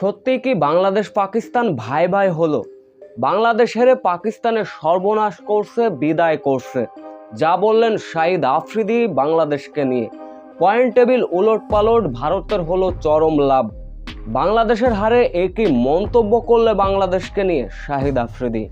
সত্যি কি বাংলাদেশ পাকিস্তান ভাই ভাই হলো? বাংলাদেশ হেরে পাকিস্তানের সর্বনাশ করছে, বিদায় করছে। যা বললেন শাহিদ আফ্রিদি বাংলাদেশকে নিয়ে। পয়েন্ট টেবিল উলট পালট ভারতের হলো চরম লাভ। বাংলাদেশের হারে একই মন্তব্য করলে বাংলাদেশকে নিয়ে শাহিদ আফ্রিদি?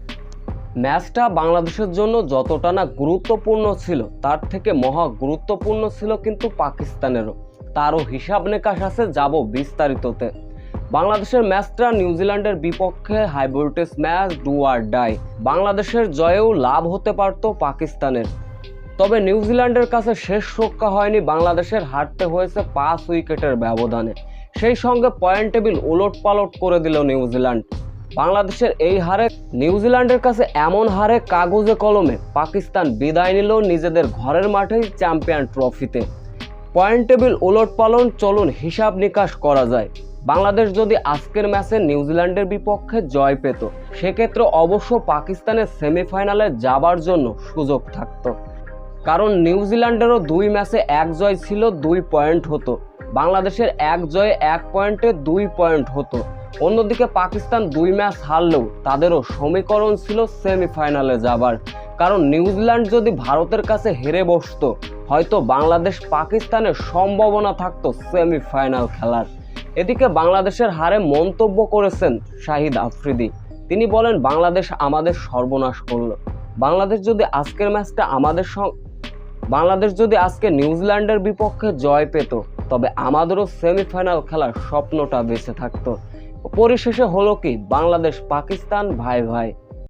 ম্যাচটা বাংলাদেশের জন্য যতটা না গুরুত্বপূর্ণ ছিল, তার থেকে মহা গুরুত্বপূর্ণ ছিল কিন্তু পাকিস্তানেরও। তারও হিসাব নিকাশ আছে, যাব বিস্তারিততে। বাংলাদেশের ম্যাচটা নিউজিল্যান্ডের বিপক্ষে high voltage match do or die. বাংলাদেশের জয়েও লাভ হতে পারত পাকিস্তানের। তবে নিউজিল্যান্ডের কাছে শেষ রক্ষা হয়নি বাংলাদেশের, হারতে হয়েছে পাঁচ উইকেটের ব্যবধানে। সেই সঙ্গে পয়েন্ট টেবিল উলট পালট করে দিল নিউজিল্যান্ড। বাংলাদেশের এই হারে নিউজিল্যান্ডের কাছে এমন হারে কাগজে কলমে পাকিস্তান বিদায় নিল নিজেদের ঘরের মাঠেই চ্যাম্পিয়ন ট্রফিতে। পয়েন্ট টেবিল উলট পালন চলুন হিসাব নিকাশ করা যায়। বাংলাদেশ যদি আজকের ম্যাচে নিউজিল্যান্ডের বিপক্ষে জয় পেত, সেক্ষেত্রে অবশ্য পাকিস্তানের সেমিফাইনালে যাবার জন্য সুযোগ থাকতো। কারণ নিউজিল্যান্ডেরও দুই ম্যাচে এক জয় ছিল, দুই পয়েন্ট হতো। বাংলাদেশের এক জয়ে এক পয়েন্টে দুই পয়েন্ট হতো। অন্যদিকে পাকিস্তান দুই ম্যাচ হারলেও তাদেরও সমীকরণ ছিল সেমিফাইনালে যাবার। কারণ নিউজিল্যান্ড যদি ভারতের কাছে হেরে বসতো, হয়তো বাংলাদেশ পাকিস্তানের সম্ভাবনা থাকতো সেমিফাইনাল খেলার। এদিকে বাংলাদেশের হারে মন্তব্য করেছেন শাহিদ আফ্রিদি। তিনি বলেন, বাংলাদেশ আমাদের সর্বনাশ করল। বাংলাদেশ যদি আজকের ম্যাচটা আমাদের বাংলাদেশ যদি আজকে নিউজিল্যান্ডের বিপক্ষে জয় পেত, তবে আমাদেরও সেমিফাইনাল খেলার স্বপ্নটা বেঁচে থাকতো। পরিশেষে হলো কি বাংলাদেশ পাকিস্তান ভাই ভাই